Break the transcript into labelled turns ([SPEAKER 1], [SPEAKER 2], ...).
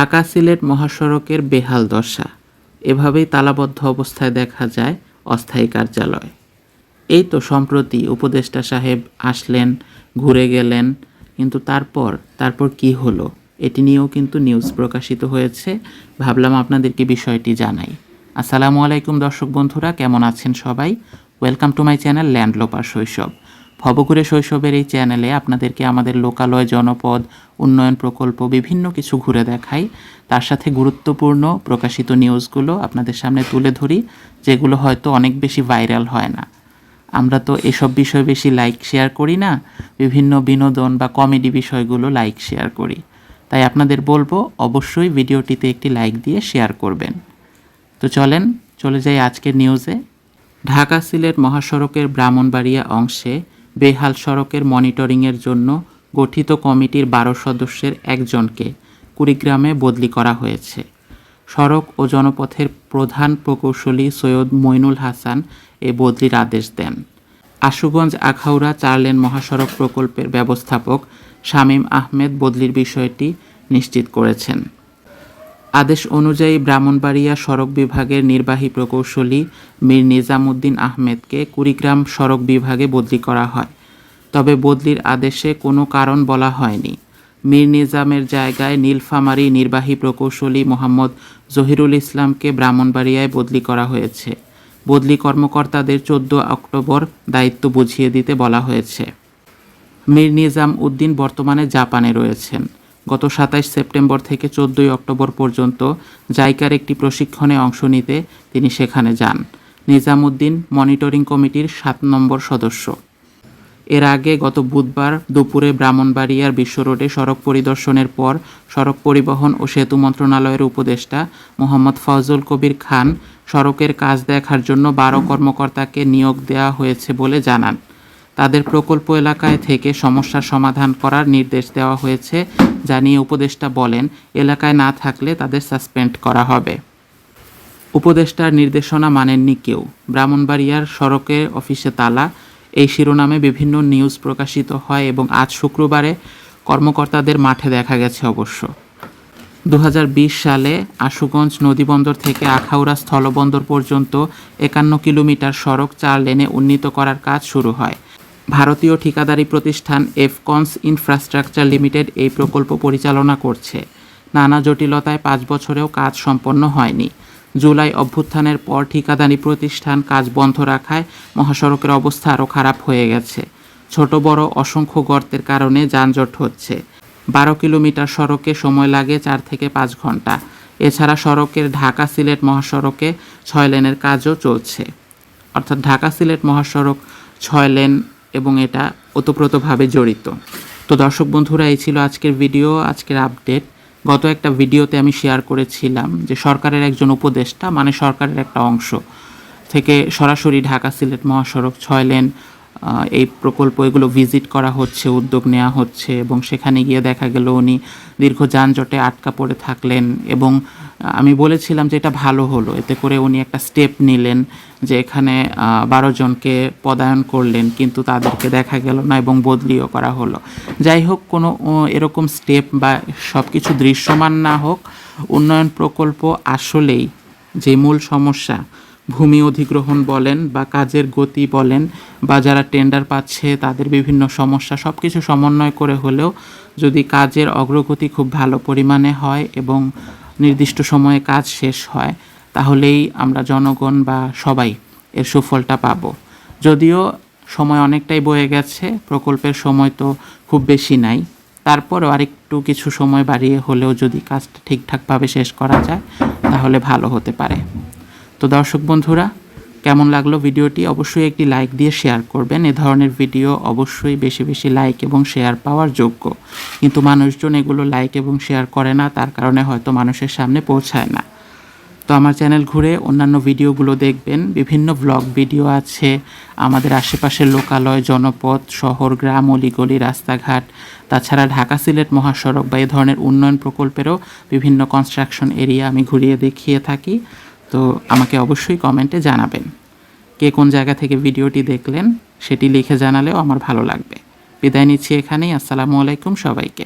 [SPEAKER 1] ঢাকা সিলেট মহাসড়কের বেহাল দশা। এভাবেই তালাবদ্ধ অবস্থায় দেখা যায় অস্থায়ী কার্যালয়। এই তো সম্প্রতি উপদেষ্টা সাহেব আসলেন, ঘুরে গেলেন, কিন্তু তারপর তারপর কি হলো? এটি নিয়েও কিন্তু নিউজ প্রকাশিত হয়েছে। ভাবলাম আপনাদেরকে বিষয়টি জানাই। আসসালামু আলাইকুম দর্শক বন্ধুরা, কেমন আছেন সবাই? Welcome to my channel landloper শৈশব ভবঘুরে শৈশবের এই চ্যানেলে আপনাদেরকে আমাদের লোকালয়, জনপদ, উন্নয়ন প্রকল্প, বিভিন্ন কিছু ঘুরে দেখাই। তার সাথে গুরুত্বপূর্ণ প্রকাশিত নিউজগুলো আপনাদের সামনে তুলে ধরি, যেগুলো হয়তো অনেক বেশি ভাইরাল হয় না। আমরা তো এসব বিষয় বেশি লাইক, শেয়ার করি না, বিভিন্ন বিনোদন বা কমেডি বিষয়গুলো লাইক, শেয়ার করি। তাই আপনাদের বলব, অবশ্যই ভিডিওটিতে একটি লাইক দিয়ে শেয়ার করবেন। তো চলেন, চলে যাই আজকের নিউজে। ঢাকা সিলেট মহাসড়কের ব্রাহ্মণবাড়িয়া অংশে বেহাল সড়কের মনিটরিংয়ের জন্য গঠিত কমিটির বারো সদস্যের একজনকে কুড়িগ্রামে বদলি করা হয়েছে। সড়ক ও জনপথের প্রধান প্রকৌশলী সৈয়দ মইনুল হাসান এ বদলির আদেশ দেন। আশুগঞ্জ আখাউড়া চারলেন মহাসড়ক প্রকল্পের ব্যবস্থাপক শামীম আহমেদ বদলির বিষয়টি নিশ্চিত করেছেন। আদেশ অনুযায়ী ব্রাহ্মণবাড়িয়া সড়ক বিভাগের নির্বাহী প্রকৌশলী মীর নিজামুদ্দিন আহমেদকে কুড়িগ্রাম সড়ক বিভাগে বদলি করা হয়। তবে বদলির আদেশে কোনো কারণ বলা হয়নি। মীর নিজামের জায়গায় নীলফামারী নির্বাহী প্রকৌশলী মোহাম্মদ জহিরুল ইসলামকে ব্রাহ্মণবাড়িয়ায় বদলি করা হয়েছে। বদলি কর্মকর্তাদের চোদ্দ অক্টোবর দায়িত্ব বুঝিয়ে দিতে বলা হয়েছে। মীর নিজাম উদ্দিন বর্তমানে জাপানে রয়েছেন। গত সাতাইশ সেপ্টেম্বর থেকে চোদ্দই অক্টোবর পর্যন্ত জাইকার একটি প্রশিক্ষণে অংশ নিতে তিনি সেখানে যান। নিজামুদ্দিন মনিটরিং কমিটির সাত নম্বর সদস্য। এর আগে গত বুধবার দুপুরে ব্রাহ্মণবাড়িয়ার বিশ্ব রোডে সড়ক পরিদর্শনের পর সড়ক পরিবহন ও সেতু মন্ত্রণালয়ের উপদেষ্টা মোহাম্মদ ফজল কবির খান সড়কের কাজ দেখার জন্য বারো কর্মকর্তাকে নিয়োগ দেওয়া হয়েছে বলে জানান। তাদের প্রকল্প এলাকায় থেকে সমস্যার সমাধান করার নির্দেশ দেওয়া হয়েছে জানিয়ে উপদেষ্টা বলেন, এলাকায় না থাকলে তাদের সাসপেন্ড করা হবে। উপদেষ্টার নির্দেশনা মানেননি কেউ। ব্রাহ্মণবাড়িয়ার সড়কে অফিসে তালা। এই শিরোনামে বিভিন্ন নিউজ প্রকাশিত হয় এবং আজ শুক্রবারে কর্মকর্তাদের মাঠে দেখা গেছে অবশ্য। দু হাজার বিশ সালে আশুগঞ্জ নদীবন্দর থেকে আখাউড়া স্থলবন্দর পর্যন্ত একান্ন কিলোমিটার সড়ক চার লেনে উন্নীত করার কাজ শুরু হয়। ভারতীয় ঠিকাদারি প্রতিষ্ঠান এফকনস ইনফ্রাস্ট্রাকচার লিমিটেড এই প্রকল্প পরিচালনা করছে। নানা জটিলতায় পাঁচ বছরেও কাজ সম্পন্ন হয়নি। জুলাই অভ্যুত্থানের পর ঠিকাদারি প্রতিষ্ঠান কাজ বন্ধ রাখায় মহাসড়কের অবস্থা আরও খারাপ হয়ে গেছে। ছোট, বড়, অসংখ্য গর্তের কারণে যানজট হচ্ছে। বারো কিলোমিটার সড়কে সময় লাগে চার থেকে পাঁচ ঘণ্টা। এছাড়া সড়কের ঢাকা সিলেট মহাসড়কে ছয় লেনের কাজও চলছে। অর্থাৎ ঢাকা সিলেট মহাসড়ক ছয় লেন এবং এটা ওতপ্রোতভাবে জড়িত। তো দর্শক বন্ধুরা, এই ছিল আজকের ভিডিও আজকের আপডেট গত একটা ভিডিওতে আমি শেয়ার করেছিলাম যে সরকারের একজন উপদেষ্টা মানে সরকারের একটা অংশ, থেকে সরাসরি ঢাকা সিলেট মহাসড়ক ছয় লেন এই প্রকল্প, এগুলো ভিজিট করা হচ্ছে, উদ্যোগ নেওয়া হচ্ছে এবং সেখানে গিয়ে দেখা গেল উনি দীর্ঘ যানজটে আটকা পড়ে থাকলেন এবং আমি বলেছিলাম যে এটা ভালো হলো। এতে করে উনি একটা স্টেপ নিলেন যে এখানে বারো জনকে পদায়ন করলেন, কিন্তু তাদেরকে দেখা গেল না এবং বদলিও করা হলো। যাই হোক, কোনো এরকম স্টেপ বা সব কিছু দৃশ্যমান না হোক, উন্নয়ন প্রকল্প আসলেই যে মূল সমস্যা ভূমি অধিগ্রহণ বলেন বা কাজের গতি বলেন বা যারা টেন্ডার পাচ্ছে তাদের বিভিন্ন সমস্যা সব কিছু সমন্বয় করে হলেও যদি কাজের অগ্রগতি খুব ভালো পরিমাণে হয় এবং নির্দিষ্ট সময়ে কাজ শেষ হয়, তাহলেই আমরা জনগণ বা সবাই এর সুফলটা পাব। যদিও সময় অনেকটাই বয়ে গেছে, প্রকল্পের সময় তো খুব বেশি নাই। তারপরও আরেকটু কিছু সময় বাড়িয়ে হলেও যদি কাজটা ঠিকঠাকভাবে শেষ করা যায়, তাহলে ভালো হতে পারে। তো দর্শক বন্ধুরা, কেমন লাগল ভিডিওটি? অবশ্যই একটি লাইক দিয়ে শেয়ার করবেন। এ ধরনের ভিডিও অবশ্যই বেশি বেশি লাইক এবং শেয়ার পাওয়ার যোগ্য। কিন্তু মানুষজন এগুলো লাইক এবং শেয়ার করে না, তার কারণে হয়তো মানুষের সামনে পৌঁছায় না। তো আমার চ্যানেল ঘুরে অন্যান্য ভিডিওগুলো দেখবেন। বিভিন্ন ব্লগ ভিডিও আছে। আমাদের আশেপাশের লোকালয়, জনপদ, শহর, গ্রাম, অলিগলি, রাস্তাঘাট, তাছাড়া ঢাকা সিলেট মহাসড়ক বা এ ধরনের উন্নয়ন প্রকল্পেরও বিভিন্ন কনস্ট্রাকশন এরিয়া আমি ঘুরিয়ে দেখিয়ে থাকি। তো আমাকে অবশ্যই কমেন্টে জানাবেন। কে কোন জায়গা থেকে ভিডিওটি দেখলেন, সেটি লিখে জানালেও আমার ভালো লাগবে। বিদায় নিচ্ছি এখানেই, আসসালামু আলাইকুম সবাইকে।